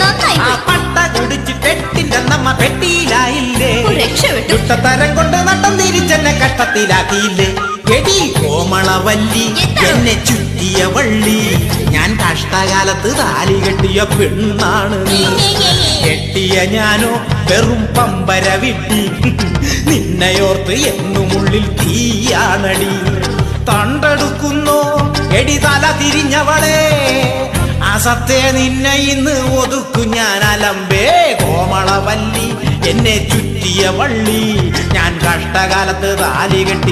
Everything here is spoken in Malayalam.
പട്ട കൊണ്ട് നട്ടം തിരിച്ചെന്നെ കഷ്ടത്തിലാക്കിയില്ലേ? കോമളവല്ലി എന്നെ ചുറ്റിയ വള്ളി. ഞാൻ കഷ്ടകാലത്ത് താലി കെട്ടിയ പെണ്ണാണ് കെട്ടിയ ഞാനോ വെറും പമ്പര വിട്ടി. നിന്നയോർത്ത് എന്നും ഉള്ളിൽ തീയാണടി. തണ്ടെടുക്കുന്നു? എടി തല തിരിഞ്ഞവളെ അസത്തെ നിന്നെ ഇന്ന് ഒതുക്കു ഞാൻ അലമ്പേ. കോമളവല്ലി എന്നെ ചുറ്റിയ വള്ളി. ഞാൻ കഷ്ടകാലത്ത് താലി കെട്ടി